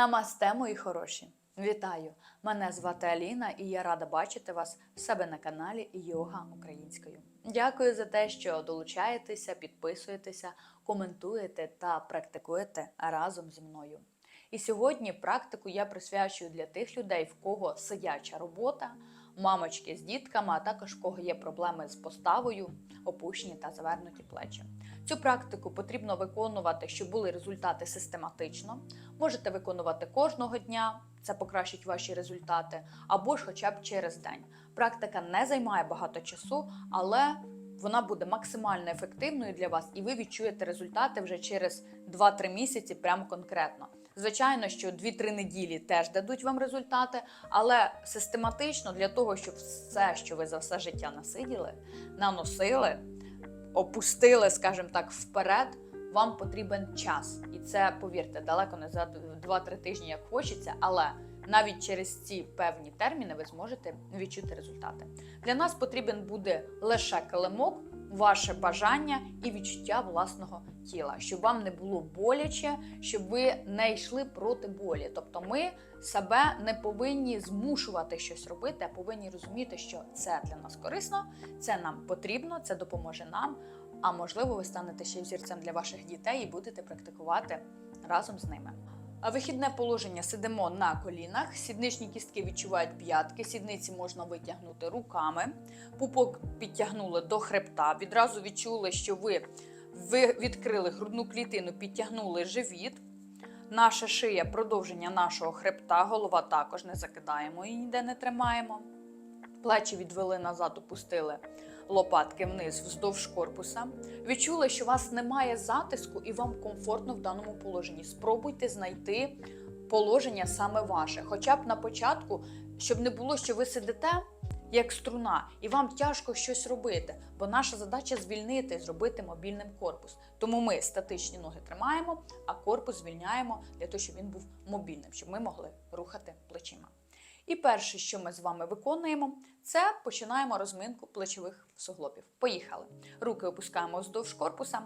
Намасте, мої хороші! Вітаю! Мене звати Аліна і я рада бачити вас в себе на каналі Йога Українською. Дякую за те, що долучаєтеся, підписуєтеся, коментуєте та практикуєте разом зі мною. І сьогодні практику я присвячую для тих людей, в кого сидяча робота, мамочки з дітками, а також в кого є проблеми з поставою, опущені та завернуті плечі. Цю практику потрібно виконувати, щоб були результати систематично. Можете виконувати кожного дня, це покращить ваші результати, або ж хоча б через день. Практика не займає багато часу, але вона буде максимально ефективною для вас, і ви відчуєте результати вже через 2-3 місяці, прямо конкретно. Звичайно, що 2-3 неділі теж дадуть вам результати, але систематично для того, щоб все, що ви за все життя насиділи, наносили, опустили, скажімо так, вперед, вам потрібен час. І це, повірте, далеко не за 2-3 тижні, як хочеться, але навіть через ці певні терміни ви зможете відчути результати. Для нас потрібен буде лише килимок, ваше бажання і відчуття власного тіла, щоб вам не було боляче, щоб ви не йшли проти болі. Тобто ми себе не повинні змушувати щось робити, а повинні розуміти, що це для нас корисно, це нам потрібно, це допоможе нам. А можливо, ви станете ще взірцем для ваших дітей і будете практикувати разом з ними. Вихідне положення сидимо на колінах, сідничні кістки відчувають п'ятки, сідниці можна витягнути руками, пупок підтягнули до хребта. Відразу відчули, що ви відкрили грудну клітину, підтягнули живіт. Наша шия продовження нашого хребта, голова також не закидаємо і ніде не тримаємо. Плечі відвели назад, опустили лопатки вниз вздовж корпуса. Відчули, що у вас немає затиску і вам комфортно в даному положенні. Спробуйте знайти положення саме ваше. Хоча б на початку, щоб не було, що ви сидите як струна, і вам тяжко щось робити, бо наша задача звільнити, зробити мобільним корпус. Тому ми статичні ноги тримаємо, а корпус звільняємо для того, щоб він був мобільним, щоб ми могли рухати плечима. І перше, що ми з вами виконуємо, це починаємо розминку плечових суглобів. Поїхали. Руки опускаємо вздовж корпуса,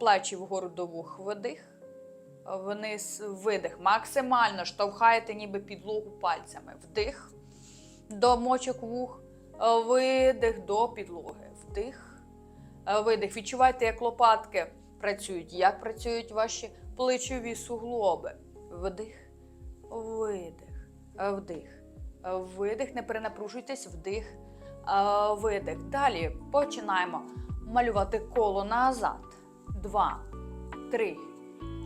плечі вгору до вух видих, вниз видих. Максимально штовхаєте ніби підлогу пальцями. Вдих до мочок вух, видих до підлоги. Вдих, видих. Відчувайте, як лопатки працюють, як працюють ваші плечові суглоби. Вдих, видих, вдих, видих. Не перенапружуйтесь, вдих, видих. Далі починаємо малювати коло назад. Два, три,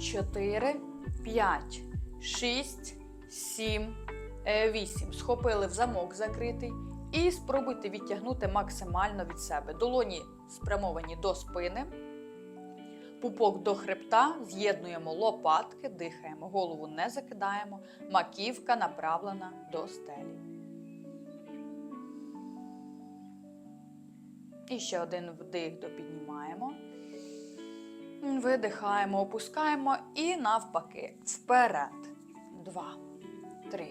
чотири, п'ять, шість, сім. 8. Схопили в замок закритий. І спробуйте відтягнути максимально від себе. Долоні спрямовані до спини, пупок до хребта, з'єднуємо лопатки, дихаємо, голову не закидаємо, маківка направлена до стелі. І ще один вдих допіднімаємо. Видихаємо, опускаємо і навпаки. Вперед. Два, три.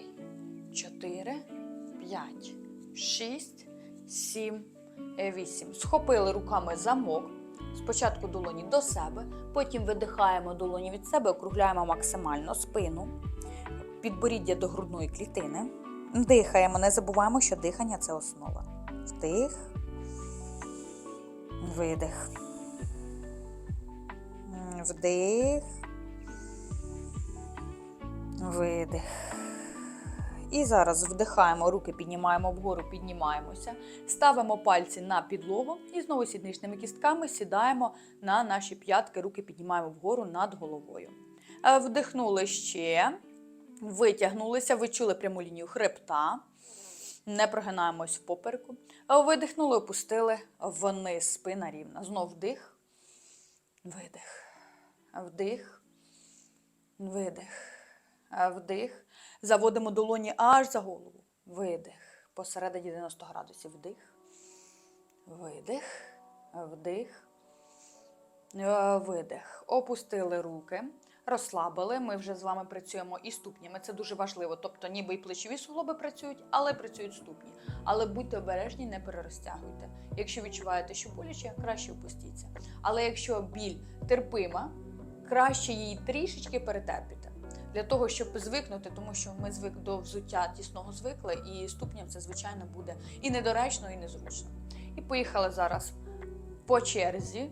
4, 5, 6, 7, 8. Схопили руками замок. Спочатку долоні до себе, потім видихаємо долоні від себе, округляємо максимально спину, підборіддя до грудної клітини. Дихаємо, не забуваємо, що дихання це основа. Вдих, видих. Вдих, видих. І зараз вдихаємо, руки піднімаємо вгору, піднімаємося, ставимо пальці на підлогу і знову сідничними кістками сідаємо на наші п'ятки, руки піднімаємо вгору над головою. Е, Вдихнули ще, витягнулися, відчули пряму лінію хребта, не прогинаємось в попереку. Е, Видихнули, опустили вниз, спина рівна. Знов вдих, видих, вдих, видих, вдих. Заводимо долоні аж за голову. Видих. Посередині 90 градусів. Вдих. Видих. Вдих. Е, Видих. Опустили руки. Розслабили. Ми вже з вами працюємо і ступнями. Це дуже важливо. Тобто, ніби і плечові суглоби працюють, але працюють ступні. Але будьте обережні, не перерозтягуйте. Якщо відчуваєте, що боляче, краще опустіться. Але якщо біль терпима, краще її трішечки перетерпіти. Для того, щоб звикнути, тому що ми звик до взуття тісного звикли, і ступням це, звичайно, буде і недоречно, і незручно. І поїхали зараз по черзі,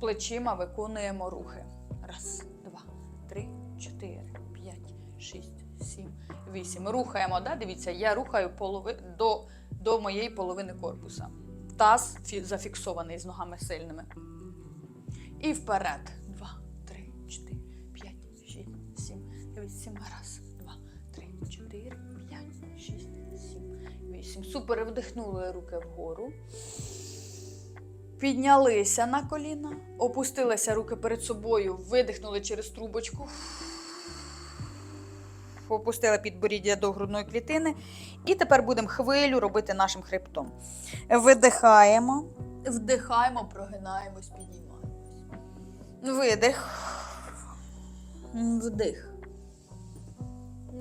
плечима виконуємо рухи. Раз, два, три, чотири, п'ять, шість, сім, вісім. Рухаємо, да? дивіться, я рухаю полови... до, до моєї половини корпуса. Таз фі- зафіксований з ногами сильними. І вперед. Сім. Раз, два, три, чотири, п'ять, шість, сім, вісім. Супер. Вдихнули руки вгору. Піднялися на коліна, опустилися руки перед собою, видихнули через трубочку. Опустили підборіддя до грудної клітини. І тепер будемо хвилю робити нашим хребтом. Видихаємо. Вдихаємо, прогинаємось, підіймаємось. Видих. Вдих.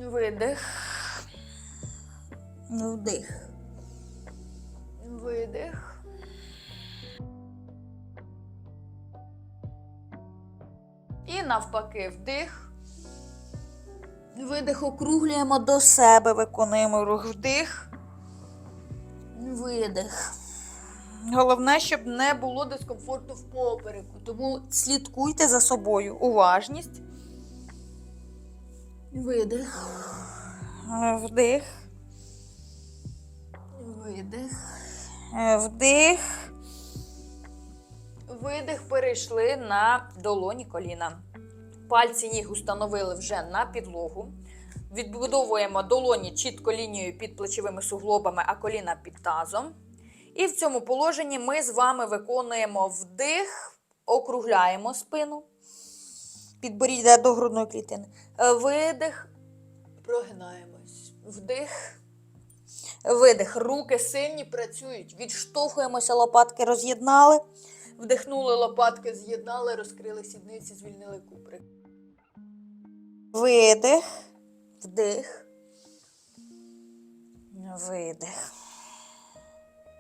Видих. Вдих. Видих. І навпаки, вдих. Видих округлюємо до себе, виконуємо рух вдих. Видих. Головне, щоб не було дискомфорту в попереку. Тому слідкуйте за собою. Уважність. Видих. Вдих. Видих. Вдих. Видих. Перейшли на долоні коліна. Пальці ніг установили вже на підлогу. Відбудовуємо долоні чітко лінією під плечовими суглобами, а коліна під тазом. І в цьому положенні ми з вами виконуємо вдих, округляємо спину. Підборіддя до грудної клітини. Е, Видих. Прогинаємось. Вдих. Видих. Руки сильні працюють. Відштовхуємося, лопатки роз'єднали. Вдихнули лопатки, з'єднали, розкрили сідниці, звільнили куприк. Видих. Вдих. Видих.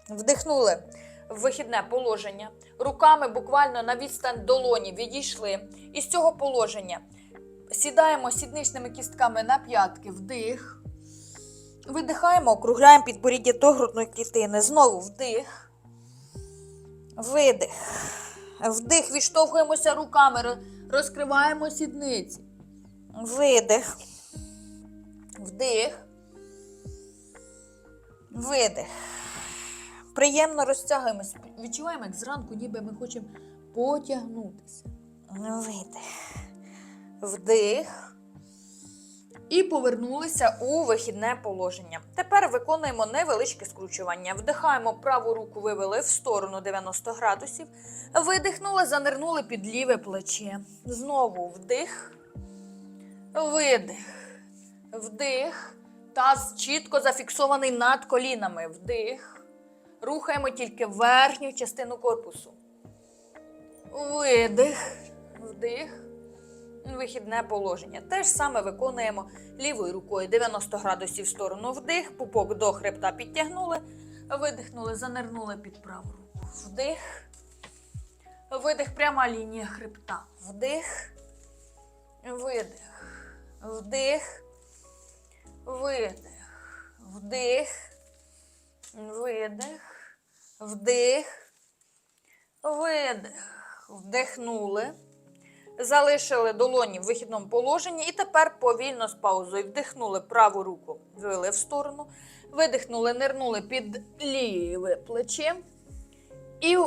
Вдихнули в вихідне положення. Руками буквально на відстань долоні відійшли. Із цього положення сідаємо сідничними кістками на п'ятки. Вдих. Видихаємо, округляємо підборіддя до грудної клітини. Знову вдих. Видих. Вдих. Відштовхуємося руками. Розкриваємо сідниці. Видих. Вдих. Видих. Приємно розтягуємось. Відчуваємо, як зранку, ніби ми хочемо потягнутися. Видих. Вдих. І повернулися у вихідне положення. Тепер виконуємо невеличке скручування. Вдихаємо праву руку, вивели в сторону 90 градусів. Видихнули, занирнули під ліве плече. Знову вдих. Видих. Вдих. Таз чітко зафіксований над колінами. Вдих. Рухаємо тільки верхню частину корпусу. Видих. Вдих. Вихідне положення. Те ж саме виконуємо лівою рукою 90 градусів в сторону вдих, пупок до хребта підтягнули, видихнули, занирнули під праву руку. Вдих. Видих, пряма лінія хребта. Вдих. Видих. Вдих. Видих. Вдих. Видих. Вдих. Видих. Вдихнули. Залишили долоні в вихідному положенні і тепер повільно з паузою вдихнули праву руку, вивели в сторону, видихнули, нирнули під ліве плече. І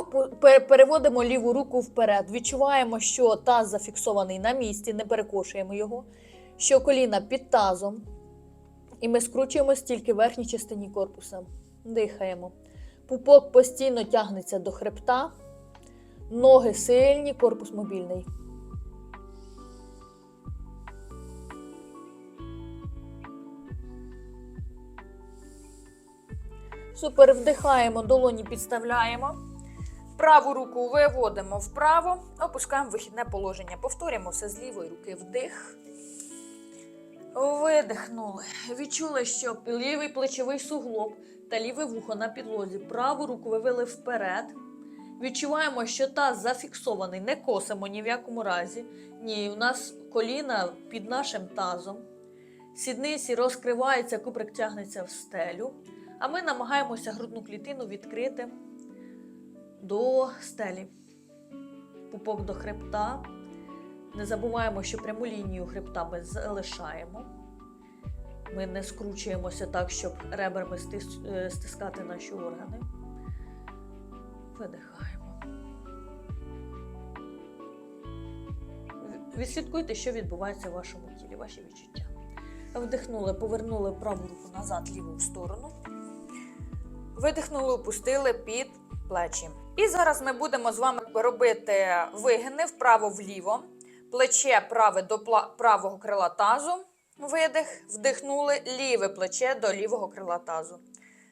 переводимо ліву руку вперед. Відчуваємо, що таз зафіксований на місці, не перекошуємо його, що коліна під тазом. І ми скручуємось тільки в верхній частині корпуса. Дихаємо. Пупок постійно тягнеться до хребта, ноги сильні, корпус мобільний. Супер, вдихаємо, долоні підставляємо. Праву руку виводимо вправо, опускаємо вихідне положення. Повторюємо все з лівої руки. Вдих. Видихнули. Відчули, що лівий плечовий суглоб та ліве вухо на підлозі. Праву руку вивели вперед. Відчуваємо, що таз зафіксований, не косимо ні в якому разі. Ні, у нас коліна під нашим тазом. Сідниці розкриваються, куприк тягнеться в стелю. А ми намагаємося грудну клітину відкрити до стелі. Пупок до хребта. Не забуваємо, що пряму лінію хребта ми залишаємо. Ми не скручуємося так, щоб ребрами е, стискати наші органи. Видихаємо. Відслідкуйте, що відбувається в вашому тілі, ваші відчуття. Вдихнули, повернули праву руку назад, ліву в сторону. Видихнули, опустили під плечі. І зараз ми будемо з вами робити вигини вправо-вліво. Плече праве до правого крила тазу. Видих. Вдихнули ліве плече до лівого крила тазу.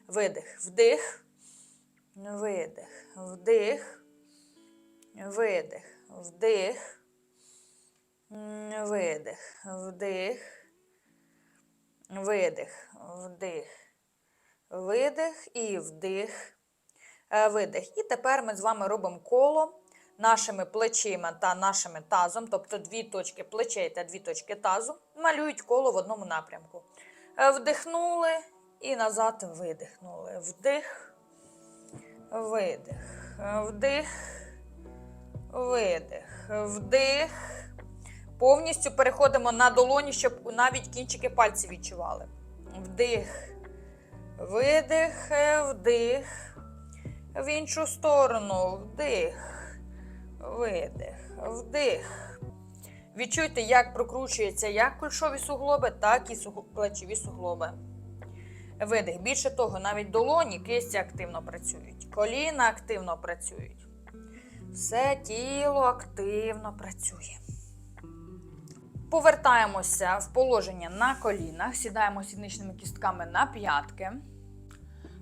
Видих. Вдих. Видих. Вдих. Видих. Вдих. Видих. Вдих. Видих. Вдих. Видих і вдих. Е, Видих. І тепер ми з вами робимо коло нашими плечима та нашими тазом, тобто дві точки плечей та дві точки тазу, малюють коло в одному напрямку. Е, Вдихнули і назад видихнули. Вдих, видих, вдих, видих, вдих. Повністю переходимо на долоні, щоб навіть кінчики пальців відчували. Вдих. Видих, вдих. В іншу сторону. Вдих. Видих. Вдих. Відчуйте, як прокручується як кульшові суглоби, так і плечові суглоби. Видих. Більше того, навіть долоні, кисті активно працюють. Коліна активно працюють. Все тіло активно працює. Повертаємося в положення на колінах, сідаємо сідничними кістками на п'ятки.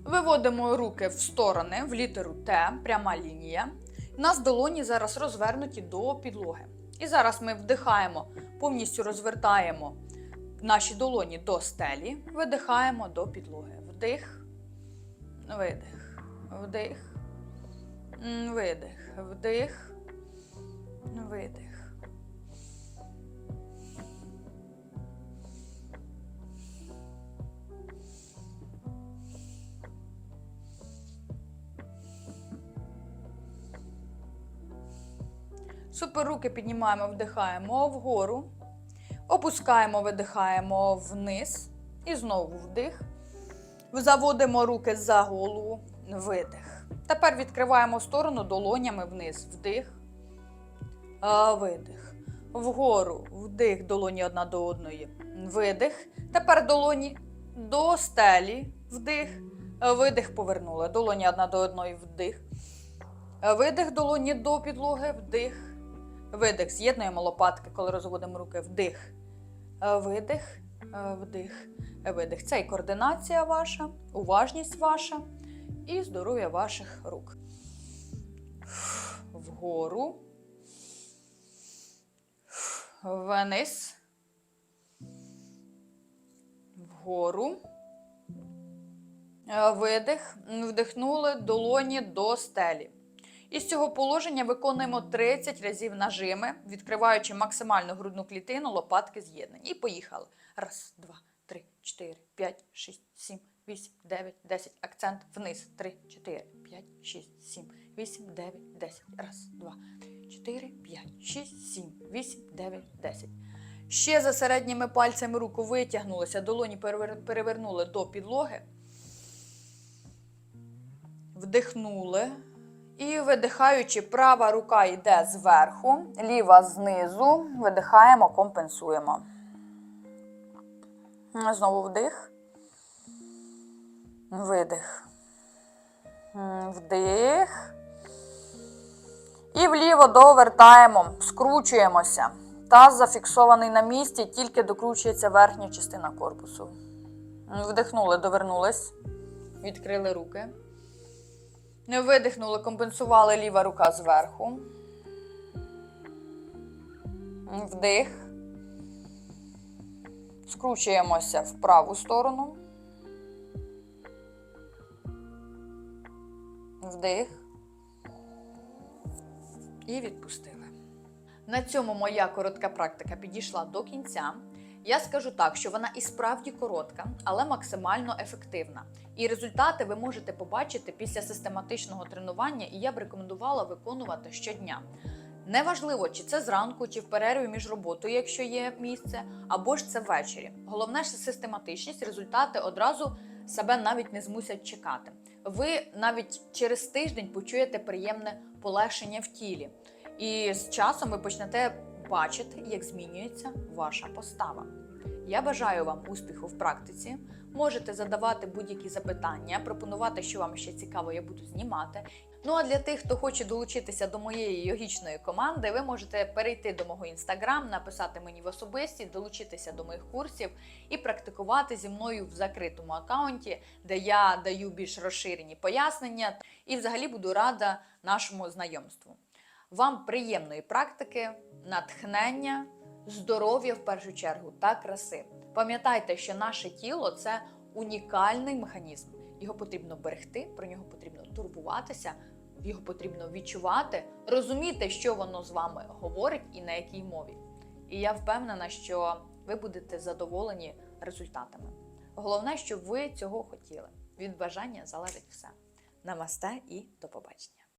Виводимо руки в сторони в літеру Т, пряма лінія. У нас долоні зараз розвернуті до підлоги. І зараз ми вдихаємо, повністю розвертаємо наші долоні до стелі, видихаємо до підлоги. Вдих, видих, вдих, видих, вдих, видих. Супер руки піднімаємо, вдихаємо вгору. Опускаємо, видихаємо вниз. І знову вдих. Заводимо руки за голову. Видих. Тепер відкриваємо сторону долонями вниз. Вдих. Видих. Вгору. Вдих. Долоні одна до одної. Видих. Тепер долоні до стелі. Вдих. Видих. Повернули. Долоні одна до одної. Вдих. Видих долоні до підлоги. Вдих. Видих. З'єднуємо лопатки, коли розводимо руки. Вдих. Е, Видих. Е, Вдих. Е, Видих. Це і координація ваша, уважність ваша і здоров'я ваших рук. Вгору. Вниз. Вгору. Видих. Вдихнули долоні до стелі. Із цього положення виконуємо 30 разів нажими, відкриваючи максимальну грудну клітину, лопатки з'єднані. І поїхали. Раз, два, три, чотири, п'ять, шість, сім, вісім, дев'ять, десять. Акцент вниз. Три, чотири, п'ять, шість, сім, вісім, дев'ять, десять. Раз, два, три, чотири, п'ять, шість, сім, вісім, дев'ять, десять. Ще за середніми пальцями руку витягнулися, долоні перевернули до підлоги. Вдихнули. І видихаючи, права рука йде зверху, ліва знизу. Видихаємо, компенсуємо. Знову вдих. Видих. Вдих. І вліво довертаємо, скручуємося. Таз зафіксований на місці, тільки докручується верхня частина корпусу. Вдихнули, довернулись. Відкрили руки. Не видихнули, компенсували ліва рука зверху. Вдих. Скручуємося в праву сторону. Вдих. і відпустили. На цьому моя коротка практика підійшла до кінця. Я скажу так, що вона і справді коротка, але максимально ефективна. І результати ви можете побачити після систематичного тренування, і я б рекомендувала виконувати щодня. Неважливо, чи це зранку, чи в перерві між роботою, якщо є місце, або ж це ввечері. Головне ж систематичність, результати одразу себе навіть не змусять чекати. Ви навіть через тиждень почуєте приємне полегшення в тілі. І з часом ви почнете бачити, як змінюється ваша постава. Я бажаю вам успіху в практиці. Можете задавати будь-які запитання, пропонувати, що вам ще цікаво, я буду знімати. Ну а для тих, хто хоче долучитися до моєї йогічної команди, ви можете перейти до мого інстаграм, написати мені в особисті, долучитися до моїх курсів і практикувати зі мною в закритому аккаунті, де я даю більш розширені пояснення, і взагалі буду рада нашому знайомству. Вам приємної практики, натхнення, здоров'я в першу чергу та краси. Пам'ятайте, що наше тіло це унікальний механізм. Його потрібно берегти, про нього потрібно турбуватися, його потрібно відчувати, розуміти, що воно з вами говорить і на якій мові. І я впевнена, що ви будете задоволені результатами. Головне, щоб ви цього хотіли. Від бажання залежить все. Намасте і до побачення!